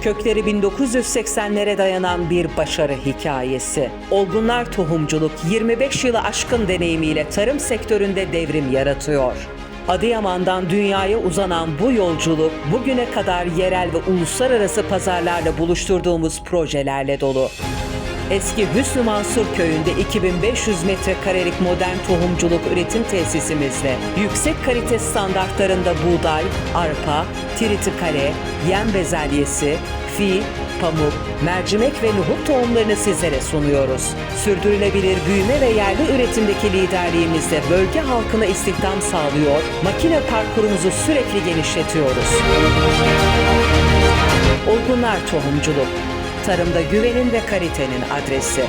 kökleri 1980'lere dayanan bir başarı hikayesi. Olgunlar Tohumculuk 25 yılı aşkın deneyimiyle tarım sektöründe devrim yaratıyor. Adıyaman'dan dünyaya uzanan bu yolculuk bugüne kadar yerel ve uluslararası pazarlarla buluşturduğumuz projelerle dolu. Eski Hüsnü Mansur köyünde 2500 metrekarelik modern tohumculuk üretim tesisimizde yüksek kalite standartlarında buğday, arpa, tritikale, yem bezelyesi, fi, pamuk, mercimek ve nohut tohumlarını sizlere sunuyoruz. Sürdürülebilir büyüme ve yerli üretimdeki liderliğimizle bölge halkına istihdam sağlıyor, makine parkurumuzu sürekli genişletiyoruz. Olgunlar Tohumculuk Tarımda güvenin ve kalitenin adresi.